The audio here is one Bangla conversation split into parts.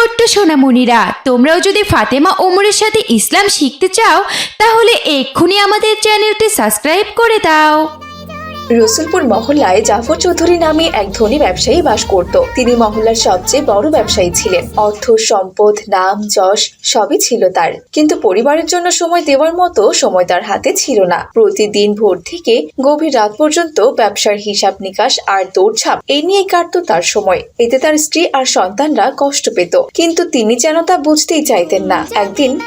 ছোট্ট সোনামণিরা, তোমরাও যদি ফাতেমা ওমরের সাথে ইসলাম শিখতে চাও, তাহলে এক্ষুনি আমাদের চ্যানেলটি সাবস্ক্রাইব করে দাও। রসুলপুর মহল্লায় জাফর চৌধুরী নামে এক ধনী ব্যবসায়ী বাস করত। তিনি মহল্লার সবচেয়ে বড় ব্যবসায়ী ছিলেন। অর্থ, সম্পদ, নাম, যশ সবই ছিল তার। কিন্তু পরিবারের জন্য সময় দেওয়ার মতো সময় তার হাতে ছিল না। প্রতিদিন ভোর থেকে গভীর রাত পর্যন্ত ব্যবসার হিসাব নিকাশ আর দৌড়ঝাঁপ, এই নিয়ে কাটতো তার সময়। এতে তার স্ত্রী আর সন্তানরা কষ্ট পেত। কিন্তু তিনি যেন তা বুঝতেই চাইতেন না। একদিন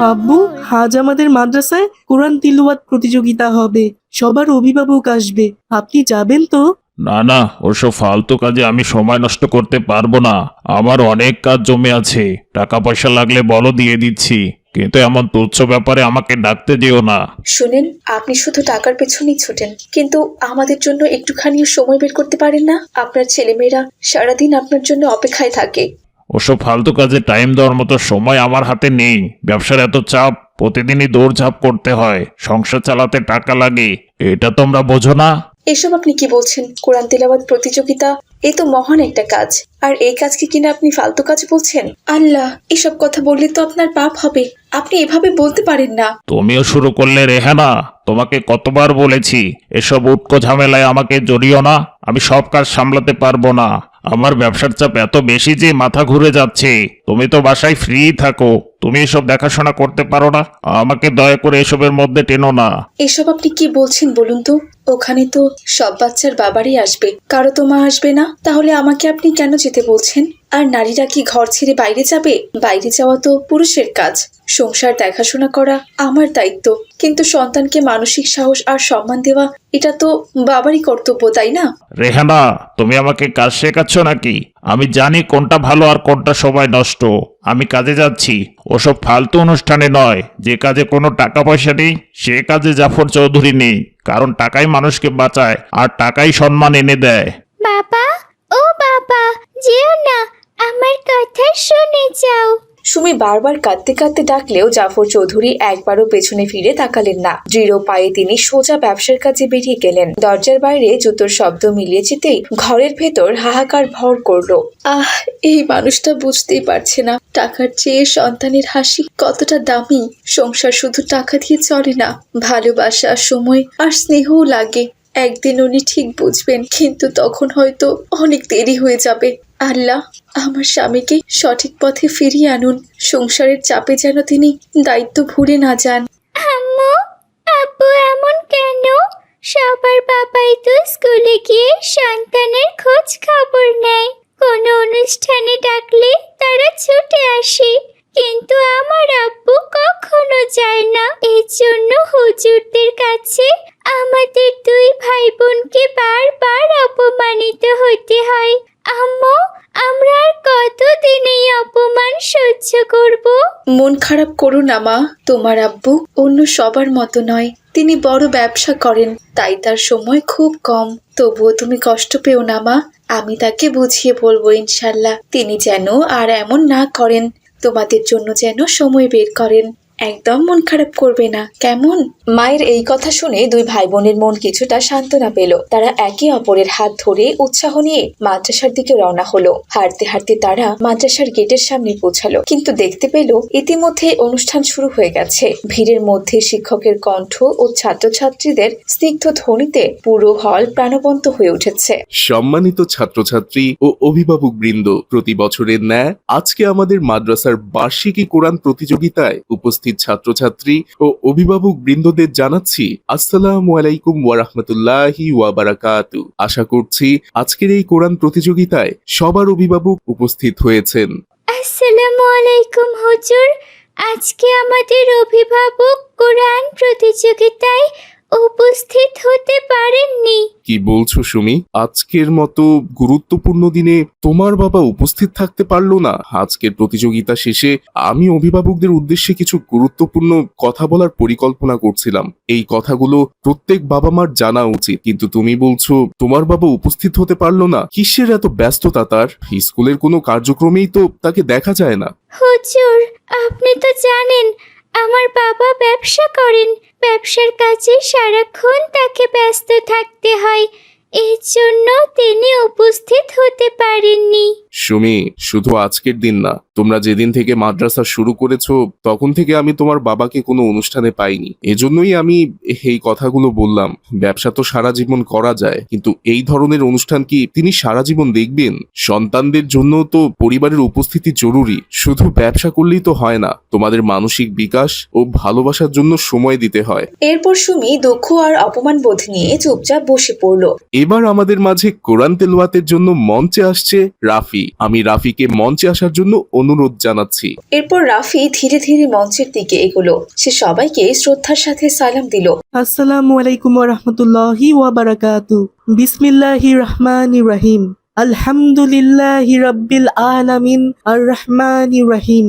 আব্বু আজ আমাদের মাদ্রাসায় কোরআন তিলুয়াত প্রতিযোগিতা হবে। সবার অভিভাবক আসবে। আপনি যাবেন তো? না না ওসব ফালতু কাজে আমি সময় নষ্ট করতে পারব না। আমার অনেক কাজ জমে আছে। টাকা পয়সা লাগলে বলো দিয়ে দিচ্ছি। কিন্তু এমন তুচ্ছ ব্যাপারে আমাকে ডাকতে যেও না। শুনেন আপনি শুধু টাকার পেছনেই ছোটেন। কিন্তু আমাদের জন্য একটুখানিও সময় বের করতে পারেন না? আপনার ছেলেমেয়েরা সারাদিন আপনার জন্য অপেক্ষায় থাকে। ওসব ফালতু কাজে টাইম দেওয়ার মতো সময় আমার হাতে নেই। ব্যবসার এত চাপ প্রতিদিনই দৌড়ঝাঁপ করতে হয়। সংসার চালাতে টাকা লাগে। এটা তোমরা বোঝো না? এসব আপনি কি বলছেন? কোরআন তেলাওয়াত প্রতিযোগিতা? এ তো মহান একটা কাজ। আর এই কাজকে কিনা আপনি ফালতু কাজ বলছেন? আল্লাহ এসব কথা বললে তো আপনার পাপ হবে। আপনি এভাবে বলতে পারেন না। তুমিও শুরু করলে রেহানা। তোমাকে কতবার বলেছি এসব উটকো ঝামেলায় আমাকে জড়িও না। আমি সব কাজ সামলাতে পারব না। আমার ব্যবসার চাপ এত বেশি যে মাথা ঘুরে যাচ্ছে। তুমি তো বাসায় ফ্রি থাকো। তুমি এসব দেখাশোনা করতে পারো না। আমাকে দয়া করে এসবের মধ্যে টেনো না। এসব আপনি কি বলছেন বলুন তো? ওখানে তো সব বাচ্চার বাবারই আসবে। কারও তো মা আসবে না। তাহলে আমাকে আপনি কেন যেতে বলছেন? আর নারীরা কি ঘর ছেড়ে বাইরে যাবে? বাইরে যাওয়া তো পুরুষের কাজ। সংসার দেখাশোনা করা আমার দায়িত্ব। কিন্তু সন্তানকে মানসিক সাহস আর সম্মান দেওয়া এটা তো বাবারই কর্তব্য তাই না? রেহানা তুমি আমাকে কাজ শেখাচ্ছ নাকি? আমি জানি কোনটা ভালো আর কোনটা সময় নষ্ট। আমি কাজে যাচ্ছি। ওসব ফালতু অনুষ্ঠানে নয়। যে কাজে কোনো টাকা পয়সা নেই, সে কাজে জাফর চৌধুরী নেই। কারণ টাকাই মানুষকে বাঁচায়, আর টাকাই সম্মান এনে দেয়। বাবা, ও বাবা, যেও না, আমার কথা শুনে যাও। সুমি বারবার কাঁদতে কাঁদতে ডাকলেও জাফর চৌধুরী একবারও পেছনে ফিরে তাকালেন না। দৃঢ় পায়ে তিনি সোজা ব্যবসার কাজে বেরিয়ে গেলেন। দরজার বাইরে জুতোর শব্দ মিলিয়ে যেতেই ঘরের ভেতর হাহাকার ভর করল। আহ, এই মানুষটা বুঝতেই পারছে না। টাকার চেয়ে সন্তানের হাসি কতটা দামি। সংসার শুধু টাকা দিয়ে চলে না, ভালোবাসা, সময় আর স্নেহও লাগে। একদিন উনি ঠিক বুঝবেন, কিন্তু তখন হয়তো অনেক দেরি হয়ে যাবে। আল্লাহ, আমার স্বামীকে সঠিক পথে ফিরিয়ে আনুন। সংসারের চাপে যেন তিনি দায়িত্ব ভুলে না যান। আম্মু, আব্বু এমন কেন? সবার বাবাই তো স্কুলে গিয়ে সন্তানের খোঁজ খবর নেয়। কোনো অনুষ্ঠানে ডাকলে তারা ছুটে আসে। কিন্তু আমার আব্বু কখনো যায় না। এই জন্য হুজুরদের কাছে আমাদের দুই ভাই বোনকে বারবার অপমানিত হতে হয়। আম্মু, আমরা আর কতদিন এই অপমান সহ্য করব? মন খারাপ করো না, মা। তোমার আব্বু অন্য সবার মতো নয়। তিনি বড় ব্যবসা করেন, তাই তার সময় খুব কম। তবুও তুমি কষ্ট পেও না, মা। আমি তাকে বুঝিয়ে বলব, ইনশাল্লাহ। তিনি যেন আর এমন না করেন, তোমাদের জন্য যেন সময় বের করেন। একদম মন খারাপ করবে না। কেমন? মায়ের এই কথা শুনে দুই ভাই বোনের মন কিছুটা সান্ত্বনা পেল। তারা একে অপরের হাত ধরে উৎসাহ নিয়ে মাদ্রাসার দিকে রওনা হলো। হাঁটতে হাঁটতে তারা মাদ্রাসার গেটের সামনে পৌঁছালো। কিন্তু দেখতে পেল ইতিমধ্যে অনুষ্ঠান শুরু হয়ে গেছে। ভিড়ের মধ্যে শিক্ষকের কণ্ঠ ও ছাত্রছাত্রীদের স্নিগ্ধ ধ্বনিতে পুরো হল প্রাণবন্ত হয়ে উঠেছে। সম্মানিত ছাত্রছাত্রী ও অভিভাবক বৃন্দ, প্রতি বছরের ন্যায় আজকে আমাদের মাদ্রাসার বার্ষিকী কোরআন প্রতিযোগিতায় উপস্থিত ছাত্রছাত্রী ও অভিভাবক বৃন্দদের জানাচ্ছি, আসসালাম আলাইকুম ওয়ারাহমতুল্লাহি ওয়াবারাকাতু আশা করছি আজকের এই কোরআন প্রতিযোগিতায় সবার অভিভাবক উপস্থিত হয়েছেন। আসসালামু আলাইকুম হুজুর। আজকে আমাদের অভিভাবক কোরআন প্রতিযোগিতায় উপস্থিত হতে পারেননি। কি বলছো সুমি? আজকের মতো গুরুত্বপূর্ণ দিনে তোমার বাবা উপস্থিত থাকতে পারল না। আজকের প্রতিযোগিতা শেষে আমি অভিভাবকদের উদ্দেশ্যে কিছু গুরুত্বপূর্ণ কথা বলার পরিকল্পনা করছিলাম। এই কথাগুলো প্রত্যেক বাবা মার জানা উচিত। কিন্তু তুমি বলছো তোমার বাবা উপস্থিত হতে পারল না। কিসের এত ব্যস্ততা তার? স্কুলের কোনো কার্যক্রমেই তো তাকে দেখা যায় না। হুজুর আপনি তো জানেন আমার বাবা ব্যবসা করেন। ব্যবসার কাজে সারাক্ষণ তাকে ব্যস্ত থাকতে হয়। এর জন্য তিনি উপস্থিত হতে পারেননি। সুমি শুধু আজকের দিন না তোমরা যেদিন থেকে মাদ্রাসা শুরু করেছ তখন থেকে আমি তোমার বাবাকে কোনো অনুষ্ঠানে পাইনি। এজন্যই আমি এই কথাগুলো বললাম। ব্যবসা তো সারা জীবন করা যায় কিন্তু এই ধরনের অনুষ্ঠান কি তিনি সারা জীবন দেখবেন? সন্তানদের জন্য তো পরিবারের উপস্থিতি জরুরি শুধু ব্যবসা করলেই তো হয় না তোমাদের মানসিক বিকাশ ও ভালোবাসার জন্য সময় দিতে হয়। এরপর সুমি দুঃখ আর অপমান বোধ নিয়ে চুপচাপ বসে পড়ল। এবার আমাদের মাঝে কোরআন তেলাওয়াতের জন্য মঞ্চে আসছে রাফি। আমি রাফিকে মঞ্চে আসার জন্য অনুরোধ জানাচ্ছি। এরপর রাফি ধীরে ধীরে মঞ্চের দিকে এগোলো। সে সবাইকে শ্রদ্ধার সাথে সালাম দিল। আসসালামু আলাইকুম রহমতুল্লাহি ওয়াবারাকাতু বিসমিল্লাহি রহমানি রহিম। আলহামদুলিল্লাহি রাব্বিল আলামিন। আর রহমানি রহিম।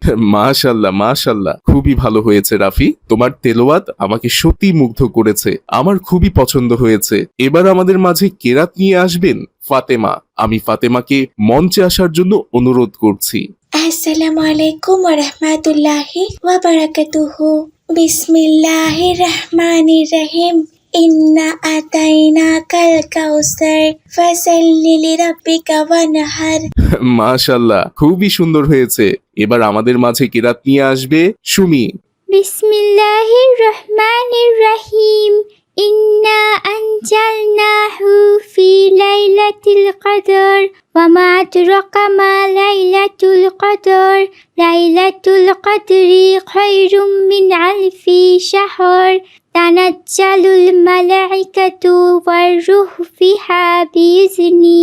মাশাল্লাহ মাশাল্লাহ খুবই ভালো হয়েছে রাফি। তোমার তেলোয়াত আমাকে সত্যি মুগ্ধ করেছে। আমার খুবই পছন্দ হয়েছে। এবার আমাদের মাঝে কেরাত নিয়ে আসবেন? ফাতেমা। আমি ফাতেমাকে মঞ্চে আসার জন্য অনুরোধ করছি। আসসালামু আলাইকুম রাহমাতুল্লাহি ওয়া বারাকাতুহু। বিসমিল্লাহির রহমানির রহিম। ইন্না আতাইনাকাল কাউসার ফাসাল্লি লিরাব্বিকা ওয়ানহার মাশাল্লাহ খুবই সুন্দর হয়েছে। এবার আমাদের মাঝে কেরাত নিয়ে আসবে? সুমি। বিসমিল্লাহির রহমানির রহিম। ইন্না আনজালনাহু ফি লাইলাতিল কদর। ওয়া মা আদরাকা মা লাইলাতুল কদর। লাইলাতুল কদরি খায়রুম মিন আলফি শাহর। তানাজ্জালুল মালাইকাতু ওয়ার রূহ ফিহা বিইজনি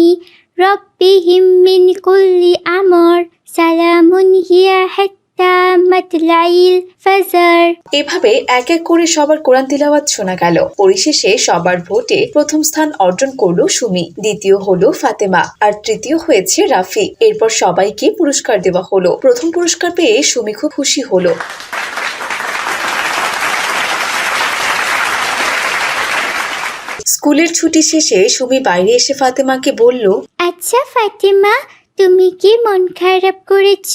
রব্বিহিম মিন কুল্লি আমর সালামুন হিয়া হাত্তা মাতলাইল ফাজর এভাবে এক এক করে সবার কোরআন তিলাওয়াত শোনা গেল। পরিশেষে সবার ভোটে প্রথম স্থান অর্জন করল সুমি, দ্বিতীয় হলো ফাতেমা, আর তৃতীয় হয়েছে রাফি। এরপর সবাইকে পুরস্কার দেওয়া হলো। প্রথম পুরস্কার পেয়ে সুমি খুব খুশি হলো। স্কুলের ছুটি শেষে সুমি বাইরে এসে ফাতেমাকে বলল আচ্ছা ফাতেমা, তুমি কি মন খারাপ করেছ?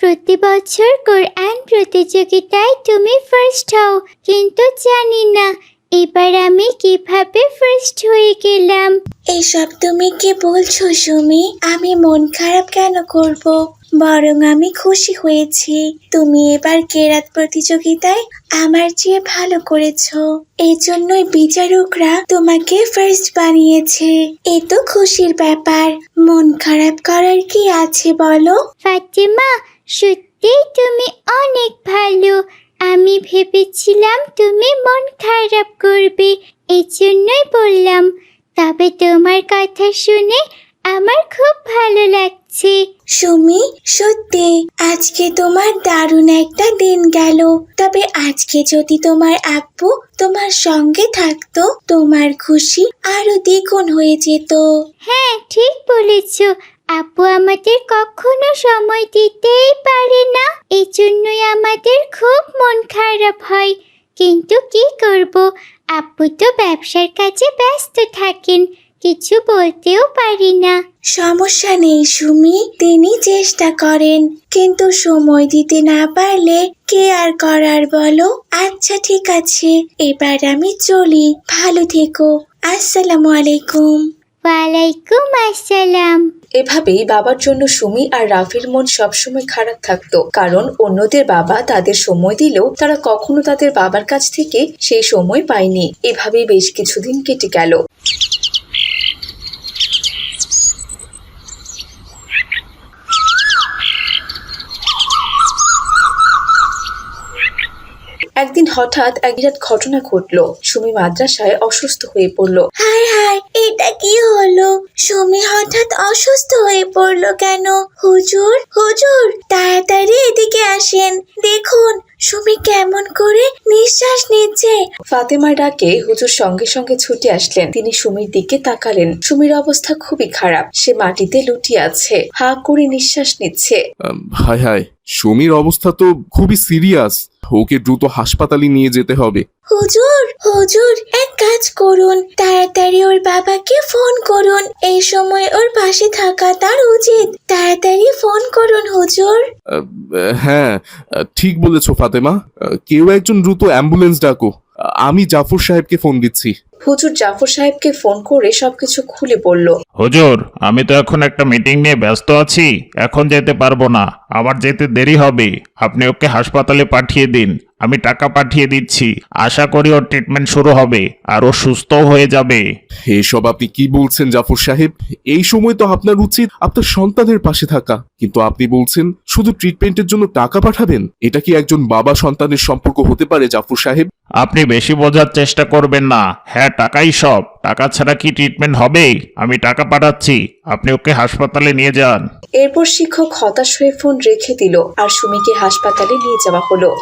প্রতি বছর কোরআন প্রতিযোগিতায় তুমি ফার্স্ট হও, কিন্তু জানি না এবার আমি কীভাবে ফার্স্ট হয়ে গেলাম? এসব তুমি কি বলছো সুমি? আমি মন খারাপ কেন করব? বরং আমি খুশি হয়েছি। তুমি এবার কেরাত প্রতিযোগিতায় আমার চেয়ে ভালো করেছ। এই জন্যই বিচারকরা তোমাকে ফার্স্ট বানিয়েছে। এ তো খুশির ব্যাপার। মন খারাপ করার কি আছে বলো? ফাতিমা সত্যি তুমি অনেক ভালো। আমি ভেবেছিলাম তুমি মন খারাপ করবে এই জন্যই বললাম। তবে তোমার কথা শুনে আমার খুব ভালো লাগছে। সুমি সত্যি আজকে তোমার দারুণ একটা দিন গেল। তবে আজকে যদি তোমার আব্বু তোমার সঙ্গে থাকতো তোমার খুশি আরও দ্বিগুণ হয়ে যেত। হ্যাঁ ঠিক বলেছ। আপু আমাদের কখনো সময় দিতেই পারে না। আমাদের খুব মন খারাপ হয়। কিন্তু কি করব? আপু তো ব্যবসার কাজে ব্যস্ত থাকেন, কিছু বলতেও পারি না। সমস্যা নেই সুমি, তিনি চেষ্টা করেন। কিন্তু সময় দিতে না পারলে কে আর করার বলো? আচ্ছা ঠিক আছে, এবার আমি চলি। ভালো থেকো। আসসালামু আলাইকুম। ওয়ালাইকুম আসসালাম। এভাবেই বাবার জন্য সুমি আর রাফির মন সবসময় খারাপ থাকতো, কারণ অন্যদের বাবা তাদের সময় দিলেও তারা কখনো তাদের বাবার কাছ থেকে সেই সময় পায়নি। এভাবেই বেশ কিছুদিন কেটে গেল। একদিন হঠাৎ এক বিরাট ঘটনা ঘটলো। সুমি মাদ্রাসায় অসুস্থ হয়ে পড়ল। হায় হায় এটা কি হলো? সুমি হঠাৎ অসুস্থ হয়ে পড়ল কেন? হুজুর হুজুর তাড়াতাড়ি এদিকে আসেন। দেখুন সুমি কেমন করে নিঃশ্বাস নিচ্ছে। ফাতেমা ডাকে হুজুর সঙ্গে সঙ্গে ছুটে আসলেন। তিনি সুমির দিকে তাকালেন। সুমির অবস্থা খুবই খারাপ। সে মাটিতে লুটিয়ে আছে। হা করে নিঃশ্বাস নিচ্ছে। হায় হায় সুমির অবস্থা তো খুবই সিরিয়াস। ওকে দ্রুত হাসপাতালে নিয়ে যেতে হবে। হুজুর হুজুর এক কাজ করুন তাড়াতাড়ি ওর বাবাকে ফোন করুন। এই সময় ওর পাশে থাকা তার উচিত। তাড়াতাড়ি ফোন করুন হুজুর। আহ, হ্যাঁ আহ, ঠিক বলেছ ফাতেমা। আহ, কেউ একজন দ্রুত অ্যাম্বুলেন্স ডাকো। আহ, আমি জাফর সাহেবকে ফোন দিচ্ছি। হুজুর জাফর সাহেবকে ফোন করে সবকিছু খুলে বলল হুজুর আমি তো এখন একটা মিটিং নিয়ে ব্যস্ত আছি এখন যেতে পারব না আবার যেতে দেরি হবে আপনি ওকে হাসপাতালে পাঠিয়ে দিন আমি টাকা পাঠিয়ে দিচ্ছি আশা করি ওর ট্রিটমেন্ট শুরু হবে আর ও সুস্থও হয়ে যাবে। এসব আপনি কি বলছেন জাফর সাহেব? এই সময় তো আপনার উচিত আপনার সন্তানের পাশে থাকা কিন্তু আপনি বলছেন শুধু ট্রিটমেন্টের জন্য টাকা পাঠাবেন? এটা কি একজন বাবা সন্তানের সম্পর্ক হতে পারে জাফর সাহেব? আপনি বেশি বোঝার চেষ্টা করবেন না হ্যাঁ টাকাই সব। টাকা ছাড়া কি ট্রিটমেন্ট হবে? আমি টাকা পাঠাচ্ছি। আপনি ওকে হাসপাতালে নিয়ে যান। এরপর শিক্ষক হতাশ হয়ে ফোন রেখে দিল আর সুমিকে হাসপাতালে নিয়ে যাওয়া হলো।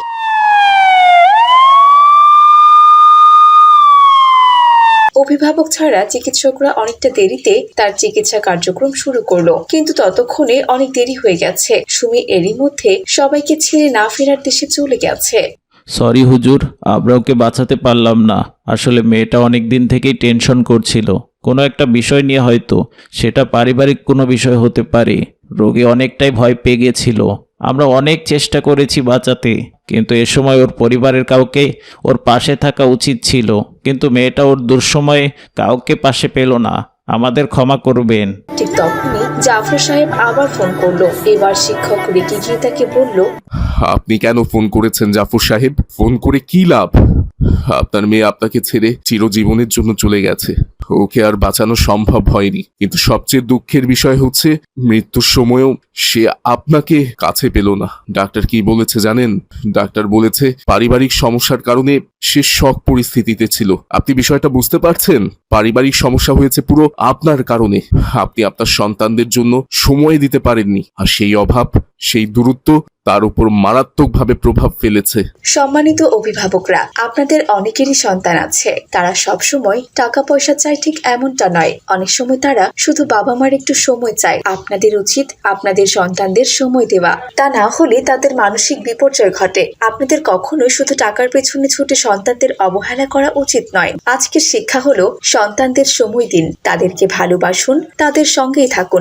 অভিভাবক ছাড়া চিকিৎসকরা অনেকটা দেরিতে তার চিকিৎসা কার্যক্রম শুরু করল। কিন্তু ততক্ষণে অনেক দেরি হয়ে গেছে। সুমি এরই মধ্যে সবাইকে ছেড়ে না ফেরার দেশে চলে গেছে। সরি হুজুর আমরা ওকে বাঁচাতে পারলাম না। আসলে মেয়েটা অনেক দিন থেকেই টেনশন করছিল। কোনো একটা বিষয় নিয়ে হয়তো, সেটা পারিবারিক কোনো বিষয় হতে পারে। রোগী অনেকটাই ভয় পেয়ে গেছিল। আমরা অনেক চেষ্টা করেছি বাঁচাতে, কিন্তু এ সময় ওর পরিবারের কাউকে ওর পাশে থাকা উচিত ছিল। কিন্তু মেয়েটা ওর দুঃসময়ে কাউকে পাশে পেল না। আমাদের ক্ষমা করবেন। ঠিক তখনই জাফর সাহেব আবার ফোন করল। এবার শিক্ষক রেগে গিয়ে তাকে বলল আপনি কেন ফোন করেছেন জাফর সাহেব? ফোন করে কি লাভ? আপনার মেয়ে আপনাকে ছেড়ে চিরজীবনের জন্য চলে গেছে। ওকে আর বাঁচানো সম্ভব হয়নি। কিন্তু সবচেয়ে দুঃখের বিষয় হচ্ছে, মৃত্যুর সময়ও সে আপনাকে কাছে পেল না। ডাক্তার কি বলেছে জানেন? ডাক্তার বলেছে, পারিবারিক সমস্যার কারণে সে শক পরিস্থিতিতে ছিল। আপনি বিষয়টা বুঝতে পারছেন? পারিবারিক সমস্যা হয়েছে পুরো আপনার কারণে। আপনি আপনার সন্তানদের জন্য সময় দিতে পারেননি। আর সেই অভাব, সেই দূরত্ব তার উপর মারাত্মকভাবে প্রভাব ফেলেছে। সম্মানিত অভিভাবকরা, আপনাদের অনেকেরই সন্তান আছে। তারা সব সময় টাকা পয়সা চায় ঠিক এমনটা নয়। অনেক সময় তারা শুধু বাবা মার একটু সময় চায়। আপনাদের উচিত আপনাদের সন্তানদের সময় দেওয়া। তা না হলে তাদের মানসিক বিপর্যয় ঘটে। আপনাদের কখনোই শুধু টাকার পেছনে ছুটে সন্তানদের অবহেলা করা উচিত নয়। আজকের শিক্ষা হলো সন্তানদের সময় দিন। তাদেরকে ভালোবাসুন, তাদের সঙ্গেই থাকুন।